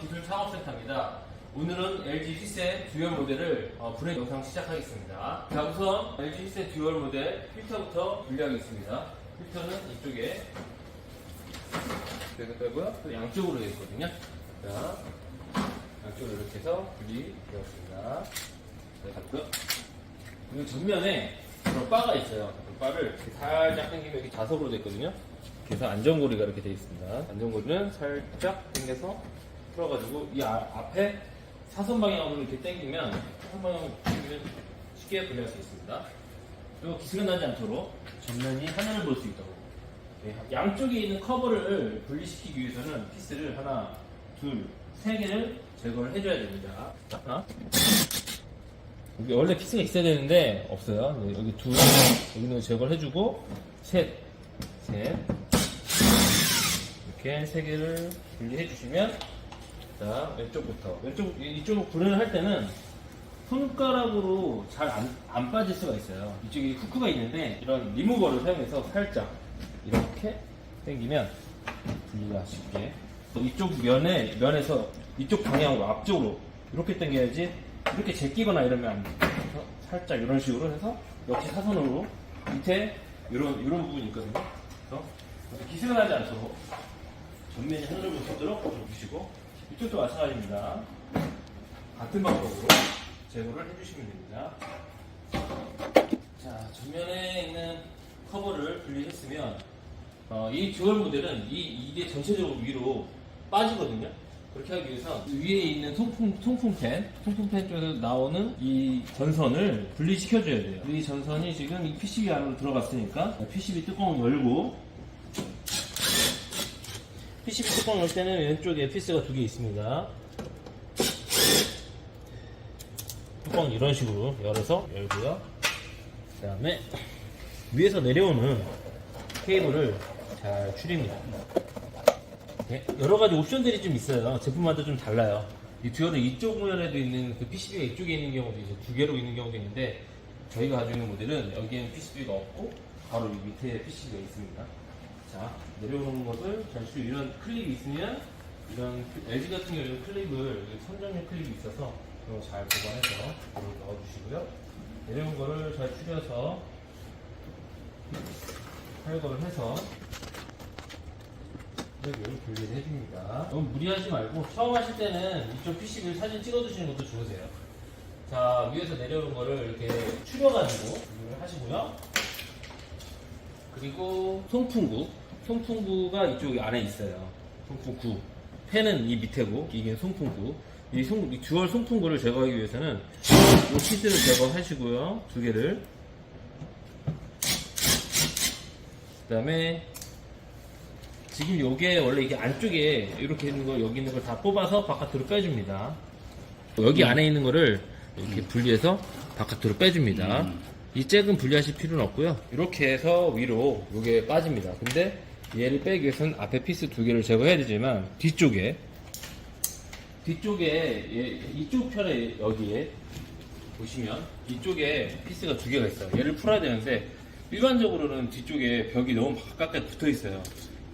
기술 창업센터입니다. 오늘은 LG 히센 듀얼 모델을 어, 분해 영상 시작하겠습니다. 자, 우선 LG 히센 듀얼 모델 필터부터 분리하겠습니다. 필터는 이쪽에 이렇게 빼고요. 또 양쪽으로 되어 있거든요. 자, 양쪽으로 이렇게 해서 분리되었습니다. 네, 갔고요. 그리고 전면에 그런 바가 있어요. 그 바를 살짝 당기면 이렇게 자석으로 되어 있거든요. 그래서 안전고리가 이렇게 되어 있습니다. 안전고리는 살짝 당겨서 풀어가지고 이 아- 앞에 사선 방향으로 이렇게 당기면 사선 방향으로 당기면 쉽게 분리할 수 있습니다. 그리고 기스가 나지 않도록 전면이 하늘을 볼 수 있도록 네, 양쪽에 있는 커버를 분리시키기 위해서는 피스를 하나, 둘, 세 개를 제거를 해줘야 됩니다. 자, 하나. 여기 원래 피스가 있어야 되는데 없어요. 네, 여기 둘, 여기는 제거를 해주고 셋, 셋. 이렇게 세 개를 분리해 주시면 자 왼쪽부터 왼쪽 이쪽 분해를 할 때는 손가락으로 잘 안 안 빠질 수가 있어요. 이쪽에 후크가 있는데 이런 리무버를 사용해서 살짝 이렇게 당기면 분리가 쉽게 또 이쪽 면에 면에서 이쪽 방향으로 앞쪽으로 이렇게 당겨야지 이렇게 제끼거나 이러면 안 돼요. 살짝 이런 식으로 해서 역시 사선으로 밑에 이런 이런 부분이 있거든요. 기스가 나지 않도록 전면이 하늘을 볼 수 있도록 좀 보시고 이쪽도 마찬가지입니다. 같은 방법으로 제거를 해주시면 됩니다. 자, 전면에 있는 커버를 분리했으면 어, 이 듀얼 모델은 이, 이게 전체적으로 위로 빠지거든요. 그렇게 하기 위해서 위에 있는 통풍, 통풍팬, 통풍팬 쪽에서 나오는 이 전선을 분리시켜줘야 돼요. 이 전선이 지금 이 PCB 안으로 들어갔으니까 PCB 뚜껑을 열고 PCB 뚜껑 열 때는 왼쪽에 피스가 두 개 있습니다. 뚜껑 이런 식으로 열어서 열고요. 그 다음에 위에서 내려오는 케이블을 잘 추립니다. 네, 여러 가지 옵션들이 좀 있어요. 제품마다 좀 달라요. 이 듀얼은 이쪽 면에도 있는 그 PCB가 이쪽에 있는 경우도 이제 두 개로 있는 경우도 있는데 저희가 가지고 있는 모델은 여기에는 PCB가 없고 바로 이 밑에 PCB가 있습니다. 자, 내려오는 것을 잠시 이런 클립이 있으면 이런 LG 같은 경우에는 클립을 여기 선정용 클립이 있어서 이거 잘 보관해서 이걸 넣어주시고요. 내려온 거를 잘 추려서 활거를 해서 여기를 분리를 해줍니다. 너무 무리하지 말고 처음 하실 때는 이쪽 PCB를 사진 찍어두시는 것도 좋으세요. 자 위에서 내려오는 거를 이렇게 추려가지고 하시고요. 그리고 송풍구. 송풍구가 이쪽 안에 있어요. 송풍구. 펜은 이 밑에고 이게 송풍구. 이, 송, 이 듀얼 송풍구를 제거하기 위해서는 이 피스를 제거하시고요. 두 개를. 그 다음에 지금 요게 원래 이게 안쪽에 이렇게 있는 거 여기 있는 걸 다 뽑아서 바깥으로 빼줍니다. 여기 안에 있는 거를 이렇게 분리해서 바깥으로 빼줍니다. 이 잭은 분리하실 필요는 없고요. 이렇게 해서 위로 요게 빠집니다. 근데 얘를 빼기 위해서는 앞에 피스 두 개를 제거해야 되지만 뒤쪽에 뒤쪽에 얘- 이쪽 편에 여기에 보시면 이쪽에 피스가 두 개가 있어요. 얘를 풀어야 되는데 일반적으로는 뒤쪽에 벽이 너무 가깝게 붙어 있어요.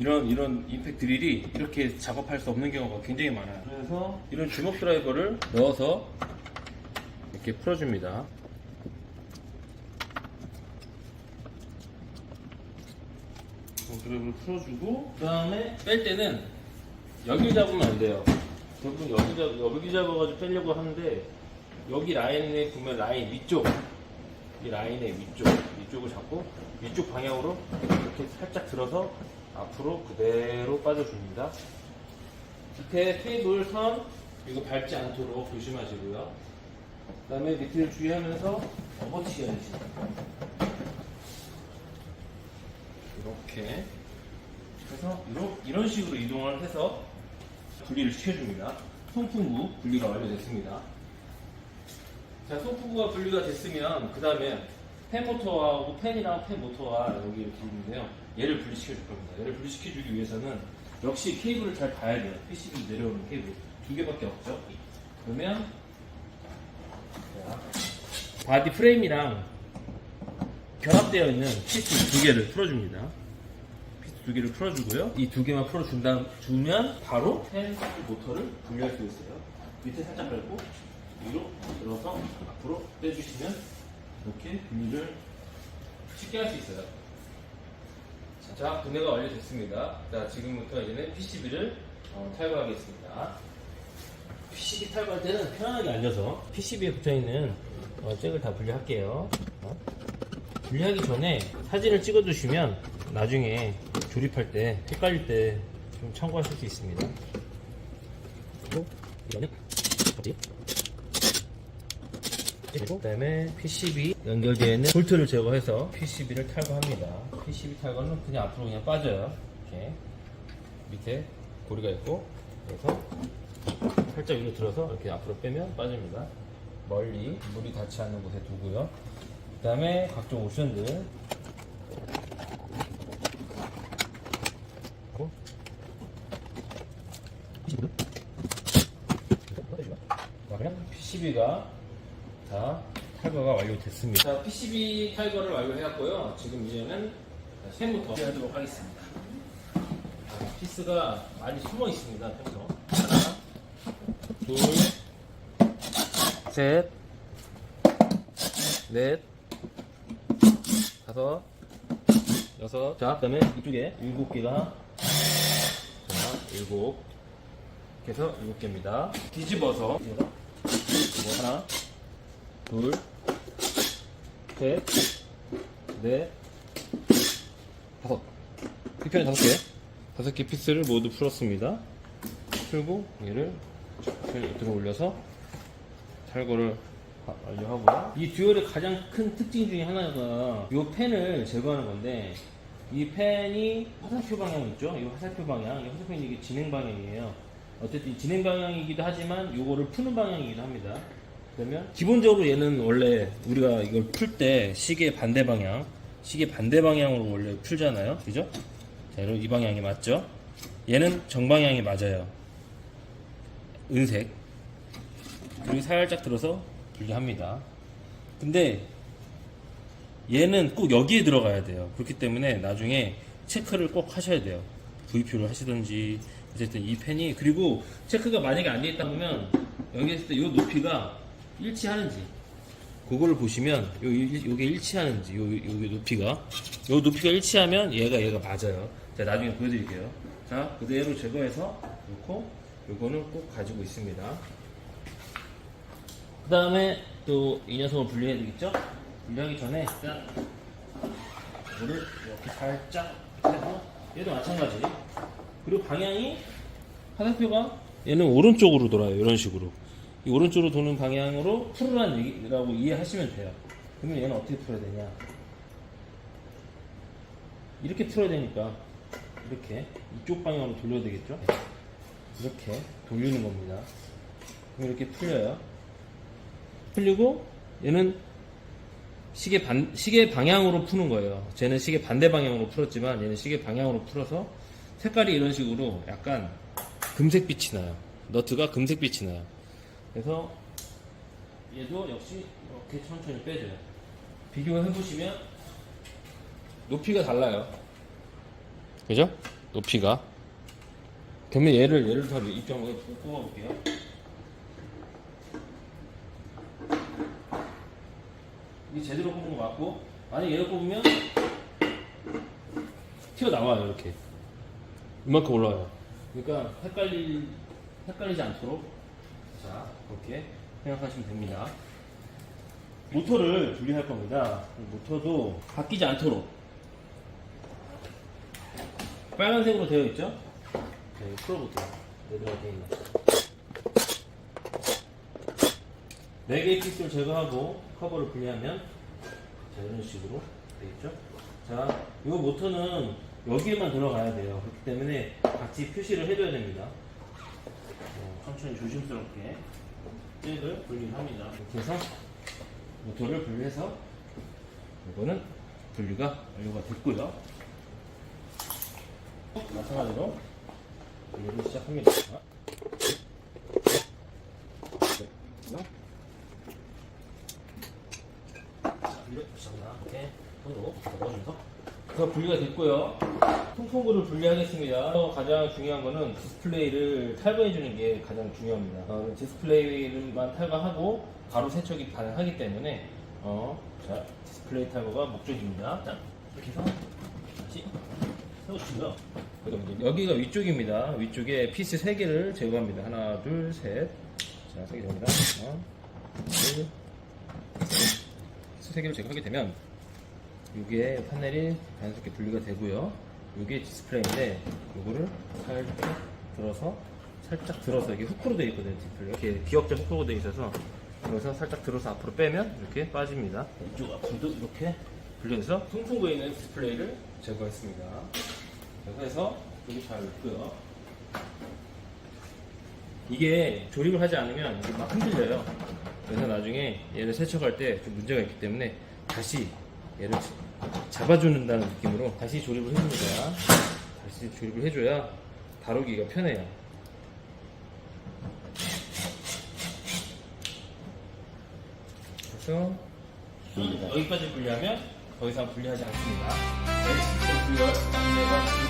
이런 이런 임팩 드릴이 이렇게 작업할 수 없는 경우가 굉장히 많아요. 그래서 이런 주먹 드라이버를 넣어서 이렇게 풀어줍니다. 주먹 드라이버를 풀어주고 그 다음에 뺄 때는 여기 잡으면 안 돼요. 대부분 여기 잡 여기 잡아가지고 빼려고 하는데 여기 라인에 보면 라인 위쪽 이 라인의 위쪽 위쪽을 잡고 위쪽 방향으로 이렇게 살짝 들어서 앞으로 그대로 빠져줍니다. 밑에 테이블 선 이거 밟지 않도록 조심하시고요. 그 다음에 밑을 주의하면서 업어치셔야지. 이렇게 해서 이런, 식으로 이동을 해서 분리를 시켜줍니다. 송풍구 분리가 완료됐습니다. 자, 송풍구가 분리가 됐으면 그 다음에 팬 모터하고 팬이랑 팬 모터가 여기 이렇게 있는데요. 얘를 분리시켜 줄 겁니다. 얘를 분리시켜 주기 위해서는 역시 케이블을 잘 봐야 돼요. PCB 내려오는 케이블 두 개밖에 없죠. 그러면 자, 바디 프레임이랑 결합되어 있는 피스 두 개를 풀어줍니다. 피스 두 개를 풀어주고요. 이 두 개만 풀어준 다음 주면 바로 펜 모터를 분리할 수 있어요. 밑에 살짝 밟고 위로 들어서 앞으로 빼주시면 이렇게 분리를 쉽게 할 수 있어요. 자, 분해가 완료됐습니다. 자, 지금부터 이제는 PCB를 어, 탈거하겠습니다. PCB 탈거할 때는 편안하게 앉아서 PCB에 붙어있는 어, 잭을 다 분리할게요. 어? 분리하기 전에 사진을 찍어두시면 나중에 조립할 때 헷갈릴 때 좀 참고하실 수 있습니다. 그리고 이거는? 그리고 그다음에 PCB 연결되어 있는 볼트를 제거해서 PCB를 탈거합니다. PCB 탈거는 그냥 앞으로 그냥 빠져요. 이렇게 밑에 고리가 있고 그래서 살짝 위로 들어서 이렇게 앞으로 빼면 빠집니다. 멀리 물이 닿지 않는 곳에 두고요. 그 다음에 각종 옵션들 그리고 그러면 PCB가 다 탈거가 완료됐습니다. 자, PCB 탈거를 완료해왔고요. 지금 이제는 샘부터 하도록 하겠습니다. 자, 피스가 많이 숨어 있습니다. 평소. 하나, 둘, 셋, 넷, 다섯, 여섯. 자, 그다음에 이쪽에 일곱 개가 자, 일곱. 이렇게 해서 일곱 개입니다. 뒤집어서 이거 하나, 둘, 셋, 넷, 다섯. 피편이 다섯 개. 다섯 개 피스를 모두 풀었습니다. 풀고 얘를 이렇게 들어 올려서 탈거를 하- 완료하고요. 이 듀얼의 가장 큰 특징 중에 하나가 이 펜을 제거하는 건데 이 펜이 화살표 방향 있죠? 이 화살표 방향, 이 화살표는 이게 진행 방향이에요. 어쨌든 진행 방향이기도 하지만 이거를 푸는 방향이기도 합니다. 그러면 기본적으로 얘는 원래 우리가 이걸 풀 때 시계 반대 방향, 시계 반대 방향으로 원래 풀잖아요. 그죠? 자, 여러분 이 방향이 맞죠? 얘는 정방향이 맞아요. 은색. 그리고 살짝 들어서 분리합니다. 근데 얘는 꼭 여기에 들어가야 돼요. 그렇기 때문에 나중에 체크를 꼭 하셔야 돼요. VP를 하시든지 어쨌든 이 펜이 그리고 체크가 만약에 안 돼 있다 보면 여기 있을 때 이 높이가 일치하는지 그거를 보시면 요, 요- 요게 일치하는지 요, 요게 높이가 요 높이가 일치하면 얘가 얘가 맞아요. 자 나중에 보여드릴게요. 자 그대로 제거해서 놓고 요거는 꼭 가지고 있습니다. 그 다음에 또 이 녀석을 분리해야 되겠죠? 분리하기 전에 일단 이거를 이렇게 살짝 해서 얘도 마찬가지. 그리고 방향이 화살표가 얘는 오른쪽으로 돌아요 이런 식으로. 이 오른쪽으로 도는 방향으로 풀으라는 얘기라고 이해하시면 돼요. 그러면 얘는 어떻게 풀어야 되냐? 이렇게 풀어야 되니까 이렇게 이쪽 방향으로 돌려야 되겠죠? 이렇게 돌리는 겁니다. 그럼 이렇게 풀려요 풀리고 얘는 시계 반 시계 방향으로 푸는 거예요. 쟤는 시계 반대 방향으로 풀었지만 얘는 시계 방향으로 풀어서 색깔이 이런 식으로 약간 금색빛이 나요. 너트가 금색빛이 나요. 그래서 얘도 역시 이렇게 천천히 빼줘요. 비교해 보시면 높이가 달라요. 그죠? 높이가. 그러면 얘를 얘를 더 입장으로 뽑아볼게요. 이게 제대로 뽑은 거 맞고 만약 얘를 뽑으면 튀어나와요 이렇게. 이만큼 올라와요. 그러니까 헷갈리, 헷갈리지 않도록. 자 그렇게 생각하시면 됩니다. 모터를 분리할 겁니다. 모터도 바뀌지 않도록. 빨간색으로 되어 있죠? 네, 풀어볼게요. 얘들아 되어 있나 4개의 피스를 제거하고 커버를 분리하면 자 이런 식으로 되겠죠? 자 이 모터는 여기에만 들어가야 돼요. 그렇기 때문에 같이 표시를 해줘야 됩니다. 어, 천천히 조심스럽게 잭을 분리를 합니다. 이렇게 해서 모터를 분리해서 이거는 분리가 완료가 됐고요. 마찬가지로 분리를 시작합니다 네. 이렇게 이렇게 손으로 넣어주면서 그래서 분리가 됐고요 통풍구를 분리하겠습니다. 어, 가장 중요한 거는 디스플레이를 탈거해 주는 게 가장 중요합니다. 어, 디스플레이만 탈거하고 바로 세척이 가능하기 때문에 어, 자 디스플레이 탈거가 목적입니다. 자 이렇게 해서 다시 이제 여기가 위쪽입니다. 위쪽에 피스 3개를 제거합니다. 하나, 둘, 셋. 자, 3개 됩니다. 하나, 둘, 셋. 피스 3개를 제거하게 되면 이게 판넬이 자연스럽게 분리가 되고요. 이게 디스플레이인데 이거를 살짝 들어서 살짝 들어서 이게 후크로 되어 있거든요. 디스플레이 이렇게 기역자 후크로 되어 있어서 여기서 살짝 들어서 앞으로 빼면 이렇게 빠집니다. 이쪽 앞으로도 이렇게 분리해서 통풍구에 있는 디스플레이를 제거했습니다. 그래서 여기 잘 있고요. 이게 조립을 하지 않으면 이게 막 흔들려요. 그래서 나중에 얘를 세척할 때 좀 문제가 있기 때문에 다시 얘를 잡아주는다는 느낌으로 다시 조립을 해줍니다. 다시 조립을 해줘야 다루기가 편해요. 그래서 여기까지 분리하면 더 이상 분리하지 않습니다. 네, 분리가 안내가